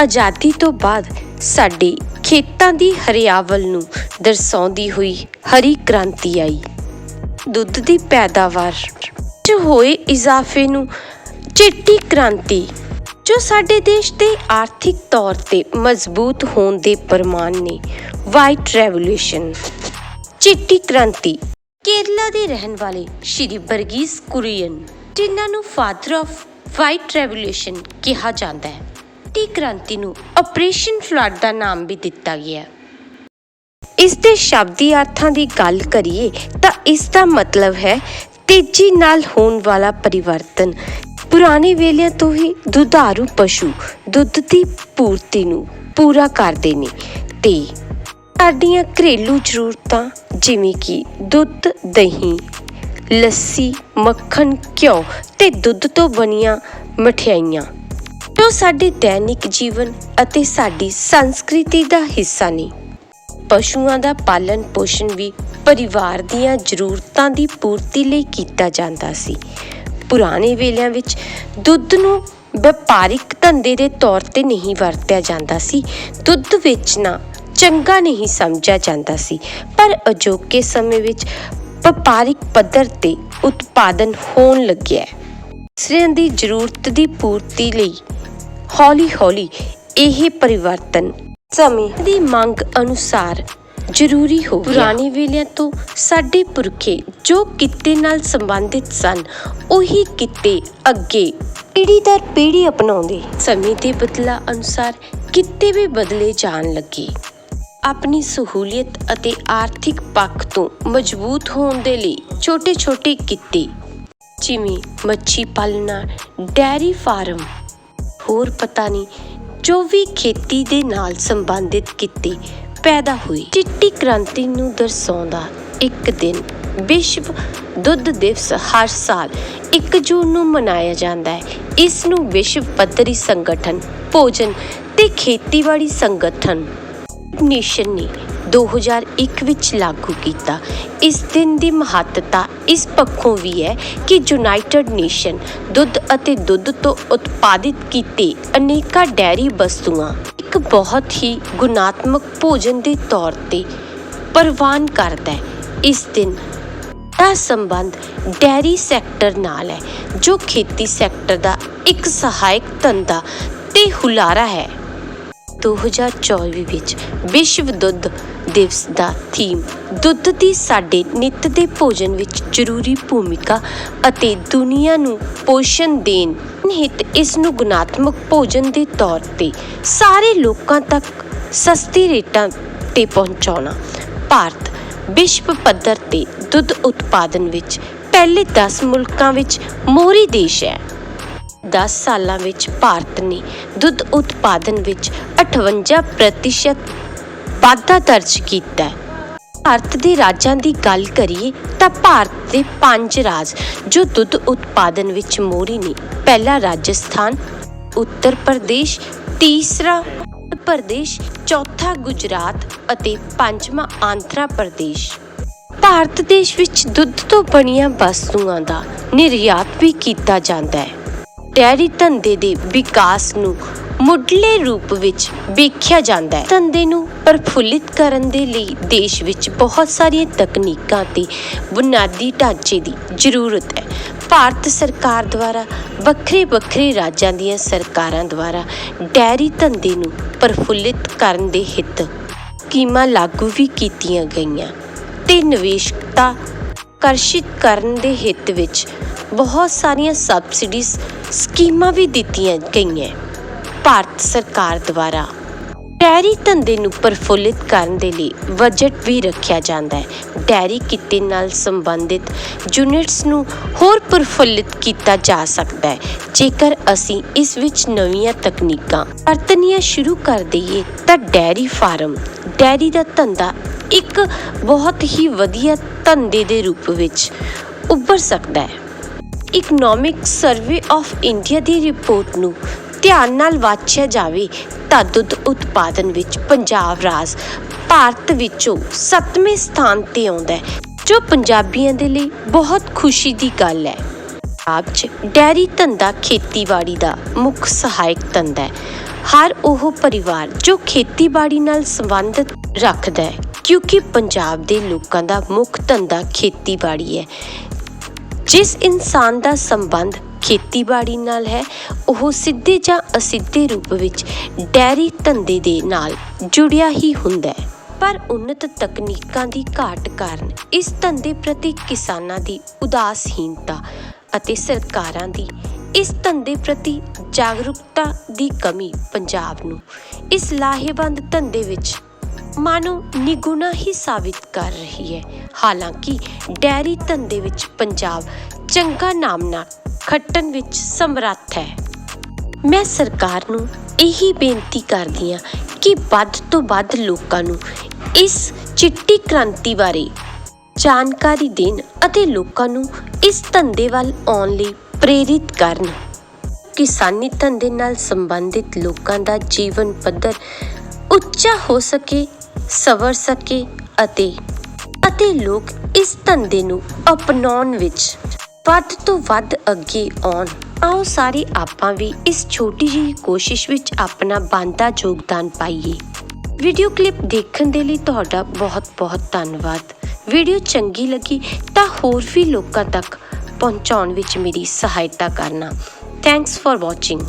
ਆਜ਼ਾਦੀ ਤੋਂ ਬਾਅਦ ਸਾਡੇ ਖੇਤਾਂ ਦੀ ਹਰਿਆਵਲ ਨੂੰ ਦਰਸਾਉਂਦੀ ਹੋਈ ਹਰੀ ਕ੍ਰਾਂਤੀ ਆਈ। ਦੁੱਧ ਦੀ ਪੈਦਾਵਾਰ 'ਚ ਹੋਏ ਇਜ਼ਾਫੇ ਨੂੰ ਚਿੱਟੀ ਕ੍ਰਾਂਤੀ, ਜੋ ਸਾਡੇ ਦੇਸ਼ ਦੇ ਆਰਥਿਕ ਤੌਰ ਤੇ ਮਜ਼ਬੂਤ ਹੋਣ ਦੇ ਪ੍ਰਮਾਣ ਨੇ ਵਾਈਟ ਰੈਵੋਲੂਸ਼ਨ ਚਿੱਟੀ ਕ੍ਰਾਂਤੀ, ਕੇਰਲਾ ਦੇ ਰਹਿਣ ਵਾਲੇ ਸ਼੍ਰੀ ਬਰਗੀਸ ਕੁਰੀਅਨ, ਜਿਨ੍ਹਾਂ ਨੂੰ ਫਾਦਰ ਆਫ ਵਾਈਟ ਰੈਵੋਲੂਸ਼ਨ ਕਿਹਾ ਜਾਂਦਾ ਹੈ। ਚਿੱਟੀ ਕ੍ਰਾਂਤੀ ਨੂੰ ਆਪਰੇਸ਼ਨ ਫਲੱਡ ਦਾ ਨਾਮ ਵੀ ਦਿੱਤਾ ਗਿਆ। ਇਸ ਦੇ ਸ਼ਬਦੀ ਅਰਥਾਂ ਦੀ ਗੱਲ ਕਰੀਏ ਤਾਂ ਇਸ ਦਾ ਮਤਲਬ ਹੈ ਤੇਜ਼ੀ ਨਾਲ ਹੋਣ ਵਾਲਾ ਪਰਿਵਰਤਨ। ਪੁਰਾਣੇ ਵੇਲਿਆਂ ਤੋਂ ਹੀ ਦੁਧਾਰੂ ਪਸ਼ੂ ਦੁੱਧ ਦੀ ਪੂਰਤੀ ਨੂੰ ਪੂਰਾ ਕਰਦੇ ਨੇ ਤੇ ਸਾਡੀਆਂ ਘਰੇਲੂ ਜ਼ਰੂਰਤਾਂ ਜਿਵੇਂ ਕਿ ਦੁੱਧ, ਦਹੀਂ, ਲੱਸੀ, ਮੱਖਣ, ਘਿਓ ਤੇ ਦੁੱਧ ਤੋਂ ਬਣੀਆਂ ਮਠਿਆਈਆਂ ਸਾਡੇ ਦੈਨਿਕ ਜੀਵਨ ਅਤੇ ਸਾਡੀ ਸੰਸਕ੍ਰਿਤੀ ਦਾ ਹਿੱਸਾ ਨੇ ਪਸ਼ੂਆਂ ਦਾ ਪਾਲਣ ਪੋਸ਼ਣ ਵੀ ਪਰਿਵਾਰ ਦੀਆਂ ਜ਼ਰੂਰਤਾਂ ਦੀ ਪੂਰਤੀ ਲਈ ਕੀਤਾ ਜਾਂਦਾ ਸੀ। ਪੁਰਾਣੇ ਵੇਲਿਆਂ ਵਿੱਚ ਦੁੱਧ ਨੂੰ ਵਪਾਰਿਕ ਧੰਦੇ ਦੇ ਤੌਰ ਤੇ ਨਹੀਂ ਵਰਤਿਆ ਜਾਂਦਾ ਸੀ। ਦੁੱਧ ਵੇਚਣਾ ਚੰਗਾ ਨਹੀਂ ਸਮਝਿਆ ਜਾਂਦਾ ਸੀ, ਪਰ ਅਜੋਕੇ ਸਮੇਂ ਵਿੱਚ ਵਪਾਰਿਕ ਪੱਧਰ ਤੇ ਉਤਪਾਦਨ ਹੋਣ ਲੱਗਿਆ ਹੈ। ਦੂਸਰਿਆਂ ਦੀ ਜ਼ਰੂਰਤ ਦੀ ਪੂਰਤੀ ਲਈ ਹੌਲੀ-ਹੌਲੀ ਇਹ ਪਰਿਵਰਤਨ ਸਮੇਂ ਦੀ ਮੰਗ ਅਨੁਸਾਰ ਜ਼ਰੂਰੀ ਹੋ ਗਿਆ। ਪੁਰਾਣੇ ਵੇਲਿਆਂ ਤੋਂ ਸਾਡੇ ਪੁਰਖੇ ਜੋ ਕਿੱਤੇ ਨਾਲ ਸੰਬੰਧਿਤ ਸਨ, ਉਹੀ ਕਿੱਤੇ ਅੱਗੇ ਪੀੜ੍ਹੀ ਦਰ ਪੀੜ੍ਹੀ ਅਪਣਾਉਂਦੇ। ਸਮੇਂ ਦੇ ਬਦਲਾ ਅਨੁਸਾਰ ਕਿੱਤੇ ਵੀ ਬਦਲੇ ਜਾਣ ਲੱਗੇ। ਆਪਣੀ ਸਹੂਲੀਅਤ ਅਤੇ ਆਰਥਿਕ ਪੱਖ ਤੋਂ ਮਜ਼ਬੂਤ ਹੋਣ ਦੇ ਲਈ ਛੋਟੇ-ਛੋਟੇ ਕਿੱਤੇ ਜਿਵੇਂ ਮੱਛੀ ਪਾਲਣਾ, ਡੈਰੀ ਫਾਰਮ ਹੋਰ ਪਤਾ ਨਹੀਂ, ਜੋ ਵੀ ਖੇਤੀ ਦੇ ਨਾਲ ਸੰਬੰਧਿਤ ਕਿੱਤੇ ਪੈਦਾ ਹੋਏ। ਚਿੱਟੀ ਕ੍ਰਾਂਤੀ ਨੂੰ ਦਰਸਾਉਂਦਾ ਇੱਕ ਦਿਨ ਵਿਸ਼ਵ ਦੁੱਧ ਦਿਵਸ ਹਰ ਸਾਲ 1 ਜੂਨ ਨੂੰ ਮਨਾਇਆ ਜਾਂਦਾ ਹੈ। ਇਸ ਨੂੰ ਵਿਸ਼ਵ ਪੱਧਰੀ ਸੰਗਠਨ ਭੋਜਨ ਤੇ ਖੇਤੀਬਾੜੀ ਸੰਗਠਨ ਨੇਸ਼ਨ ਨੇ 2001 ਵਿੱਚ ਲਾਗੂ ਕੀਤਾ। ਇਸ ਦਿਨ ਦੀ ਮਹੱਤਤਾ ਇਸ ਪੱਖੋਂ ਵੀ ਹੈ ਕਿ ਯੂਨਾਈਟਿਡ ਨੇਸ਼ਨ ਦੁੱਧ ਅਤੇ ਦੁੱਧ ਤੋਂ ਉਤਪਾਦਿਤ ਕੀਤੇ ਅਨੇਕਾਂ ਡੈਰੀ ਵਸਤੂਆਂ ਇੱਕ ਬਹੁਤ ਹੀ ਗੁਣਾਤਮਕ ਭੋਜਨ ਦੇ ਤੌਰ ਤੇ ਪ੍ਰਵਾਨ ਕਰਦਾ ਹੈ। ਇਸ ਦਿਨ ਦਾ ਸੰਬੰਧ ਡੈਰੀ ਸੈਕਟਰ ਨਾਲ ਹੈ, ਜੋ ਖੇਤੀ ਸੈਕਟਰ ਦਾ ਇੱਕ ਸਹਾਇਕ ਧੰਦਾ ਤੇ ਹੁਲਾਰਾ ਹੈ। 2024 ਵਿੱਚ ਵਿਸ਼ਵ ਦੁੱਧ ਦਿਵਸ ਦਾ ਥੀਮ ਦੁੱਧ ਦੀ ਸਾਡੇ ਨਿੱਤ ਦੇ ਭੋਜਨ ਵਿੱਚ ਜ਼ਰੂਰੀ ਭੂਮਿਕਾ ਅਤੇ ਦੁਨੀਆ ਨੂੰ ਪੋਸ਼ਣ ਦੇਣ ਹਿੱਤ ਇਸ ਨੂੰ ਗੁਣਾਤਮਕ ਭੋਜਨ ਦੇ ਤੌਰ ਤੇ ਸਾਰੇ ਲੋਕਾਂ ਤੱਕ ਸਸਤੀ ਰੇਟਾਂ ਤੇ ਪਹੁੰਚਾਉਣਾ। ਭਾਰਤ ਵਿਸ਼ਵ ਪੱਧਰ ਤੇ ਦੁੱਧ ਉਤਪਾਦਨ ਵਿੱਚ ਪਹਿਲੇ 10 ਮੁਲਕਾਂ ਵਿੱਚ ਮੋਹਰੀ ਦੇਸ਼ ਹੈ। 10 ਸਾਲਾਂ ਵਿੱਚ ਭਾਰਤ ਨੇ ਦੁੱਧ ਉਤਪਾਦਨ ਵਿੱਚ 58% ਵਾਧਾ ਦਰਜ ਕੀਤਾ ਹੈ। ਭਾਰਤ ਦੇ ਰਾਜਾਂ ਦੀ ਗੱਲ ਕਰੀਏ ਤਾਂ ਭਾਰਤ ਦੇ ਪੰਜ ਰਾਜ ਜੋ ਦੁੱਧ ਉਤਪਾਦਨ ਵਿੱਚ ਮੋਹਰੀ ਨੇ, ਪਹਿਲਾ ਰਾਜਸਥਾਨ, ਉੱਤਰ ਪ੍ਰਦੇਸ਼, ਤੀਸਰਾ ਪ੍ਰਦੇਸ਼, ਚੌਥਾ ਗੁਜਰਾਤ ਅਤੇ ਪੰਜਵਾਂ ਆਂਧਰਾ ਪ੍ਰਦੇਸ਼। ਭਾਰਤ ਦੇਸ਼ ਵਿੱਚ ਦੁੱਧ ਤੋਂ ਬਣੀਆਂ ਵਸਤੂਆਂ ਦਾ ਨਿਰਯਾਤ ਵੀ ਕੀਤਾ ਜਾਂਦਾ ਹੈ। ਡੈਰੀ ਧੰਦੇ ਦੇ ਵਿਕਾਸ ਨੂੰ ਮੁੱਢਲੇ ਰੂਪ ਵਿੱਚ ਵੇਖਿਆ ਜਾਂਦਾ ਹੈ। ਧੰਦੇ ਨੂੰ ਪ੍ਰਫੁੱਲਿਤ ਕਰਨ ਦੇ ਲਈ ਦੇਸ਼ ਵਿੱਚ ਬਹੁਤ ਸਾਰੀਆਂ ਤਕਨੀਕਾਂ ਤੇ ਬੁਨਿਆਦੀ ਢਾਂਚੇ ਦੀ ਜ਼ਰੂਰਤ ਹੈ। ਭਾਰਤ ਸਰਕਾਰ ਦੁਆਰਾ ਵੱਖਰੇ ਵੱਖਰੇ ਰਾਜਾਂ ਦੀਆਂ ਸਰਕਾਰਾਂ ਦੁਆਰਾ ਡੈਰੀ ਧੰਦੇ ਨੂੰ ਪ੍ਰਫੁੱਲਿਤ ਕਰਨ ਦੇ ਹਿੱਤ ਸਕੀਮਾਂ ਲਾਗੂ ਵੀ ਕੀਤੀਆਂ ਗਈਆਂ ਤੇ ਨਿਵੇਸ਼ਕਤਾ ਆਕਰਸ਼ਿਤ ਕਰਨ ਦੇ ਹਿੱਤ ਵਿੱਚ ਬਹੁਤ ਸਾਰੀਆਂ ਸਬਸਿਡੀਜ਼ ਸਕੀਮਾਂ ਵੀ ਦਿੱਤੀਆਂ ਗਈਆਂ ਭਾਰਤ ਸਰਕਾਰ ਦੁਆਰਾ। ਡੈਰੀ ਧੰਦੇ ਨੂੰ ਪ੍ਰਫੁੱਲਿਤ ਕਰਨ ਦੇ ਲਈ ਬਜਟ ਵੀ ਰੱਖਿਆ ਜਾਂਦਾ ਹੈ। ਡੈਰੀ ਕਿੱਤੇ ਨਾਲ ਸੰਬੰਧਿਤ ਯੂਨਿਟਸ ਨੂੰ ਹੋਰ ਪ੍ਰਫੁੱਲਿਤ ਕੀਤਾ ਜਾ ਸਕਦਾ ਹੈ। ਜੇਕਰ ਅਸੀਂ ਇਸ ਵਿੱਚ ਨਵੀਆਂ ਤਕਨੀਕਾਂ ਵਰਤਣੀਆਂ ਸ਼ੁਰੂ ਕਰ ਦਈਏ, ਤਾਂ ਡੈਰੀ ਫਾਰਮ ਡੈਰੀ ਦਾ ਧੰਦਾ ਇੱਕ ਬਹੁਤ ਹੀ ਵਧੀਆ ਧੰਦੇ ਦੇ ਰੂਪ ਵਿੱਚ ਉੱਭਰ ਸਕਦਾ ਹੈ। ਇਕਨੋਮਿਕ ਸਰਵੇ ਆਫ ਇੰਡੀਆ ਦੀ ਰਿਪੋਰਟ ਨੂੰ ਧਿਆਨ ਨਾਲ ਵਾਚਿਆ ਜਾਵੇ, ਤਾਂ ਦੁੱਧ ਉਤਪਾਦਨ ਵਿੱਚ ਪੰਜਾਬ ਰਾਜ ਭਾਰਤ ਵਿੱਚੋਂ 7ਵੇਂ ਸਥਾਨ ਤੇ ਆਉਂਦਾ ਹੈ, ਜੋ ਪੰਜਾਬੀਆਂ ਦੇ ਲਈ ਬਹੁਤ ਖੁਸ਼ੀ ਦੀ ਗੱਲ ਹੈ। ਪੰਜਾਬ 'ਚ ਡੈਰੀ ਧੰਦਾ ਖੇਤੀਬਾੜੀ ਦਾ ਮੁੱਖ ਸਹਾਇਕ ਧੰਦਾ ਹੈ। ਹਰ ਉਹ ਪਰਿਵਾਰ ਜੋ ਖੇਤੀਬਾੜੀ ਨਾਲ ਸੰਬੰਧਿਤ ਰੱਖਦਾ ਹੈ, ਕਿਉਂਕਿ ਪੰਜਾਬ ਦੇ ਲੋਕਾਂ ਦਾ ਮੁੱਖ ਧੰਦਾ ਖੇਤੀਬਾੜੀ ਹੈ। ਜਿਸ ਇਨਸਾਨ ਦਾ ਸੰਬੰਧ ਖੇਤੀਬਾੜੀ ਨਾਲ ਹੈ, ਉਹ ਸਿੱਧੇ ਜਾਂ ਅਸਿੱਧੇ ਰੂਪ ਵਿੱਚ ਡੈਰੀ ਧੰਦੇ ਦੇ ਨਾਲ ਜੁੜਿਆ ਹੀ ਹੁੰਦਾ ਹੈ। ਪਰ ਉન્નਤ ਤਕਨੀਕਾਂ ਦੀ ਘਾਟ ਕਾਰਨ ਇਸ ਧੰਦੇ ਪ੍ਰਤੀ ਕਿਸਾਨਾਂ ਦੀ ਉਦਾਸਹੀਨਤਾ ਅਤੇ ਸਰਕਾਰਾਂ ਦੀ ਇਸ ਧੰਦੇ ਪ੍ਰਤੀ ਜਾਗਰੂਕਤਾ ਦੀ ਕਮੀ ਪੰਜਾਬ ਨੂੰ ਇਸ ਲਾਹੇਵੰਦ ਧੰਦੇ ਵਿੱਚ ਮਾਨੋ ਨਿਗੁਣਾ ਹੀ ਸਾਬਿਤ ਕਰ ਰਹੀ ਹੈ। ਹਾਲਾਂਕਿ, ਡੈਰੀ ਧੰਦੇ ਵਿੱਚ ਪੰਜਾਬ ਚੰਗਾ ਨਾਮਨਾ ਖੱਟਣ ਵਿੱਚ ਸਮਰੱਥ ਹੈ। ਮੈਂ ਸਰਕਾਰ ਨੂੰ ਇਹੀ ਬੇਨਤੀ ਕਰਦੀ ਹਾਂ ਕਿ ਵੱਧ ਤੋਂ ਵੱਧ ਲੋਕਾਂ ਨੂੰ ਇਸ ਚਿੱਟੀ ਕ੍ਰਾਂਤੀ ਬਾਰੇ ਜਾਣਕਾਰੀ ਦੇਣ ਅਤੇ ਲੋਕਾਂ ਨੂੰ ਇਸ ਧੰਦੇ ਵੱਲ ਆਉਣ ਲਈ ਪ੍ਰੇਰਿਤ ਕਰਨ। ਕਿਸਾਨੀ ਧੰਦੇ ਨਾਲ ਸੰਬੰਧਿਤ ਲੋਕਾਂ ਦਾ ਜੀਵਨ ਪੱਧਰ ਉੱਚਾ ਹੋ ਸਕੇ, ਸਵਰ ਸਕੇ ਅਤੇ ਅਤੇ ਲੋਕ ਇਸ ਧੰਦੇ ਨੂੰ ਅਪਣਾਉਣ ਵਿੱਚ ਵੱਧ ਤੋਂ ਵੱਧ ਅੱਗੇ ਆਉਣ। ਆਓ ਸਾਰੇ ਆਪਾਂ ਵੀ ਇਸ ਛੋਟੀ ਜਿਹੀ ਕੋਸ਼ਿਸ਼ ਵਿੱਚ ਆਪਣਾ ਬਣਦਾ ਯੋਗਦਾਨ ਪਾਈਏ। ਵੀਡੀਓ ਕਲਿੱਪ ਦੇਖਣ ਦੇ ਲਈ ਤੁਹਾਡਾ ਬਹੁਤ-ਬਹੁਤ ਧੰਨਵਾਦ। ਵੀਡੀਓ ਚੰਗੀ ਲੱਗੀ ਤਾਂ ਹੋਰ ਵੀ ਲੋਕਾਂ ਤੱਕ ਪਹੁੰਚਾਉਣ ਵਿੱਚ ਮੇਰੀ ਸਹਾਇਤਾ ਕਰਨਾ। Thanks for watching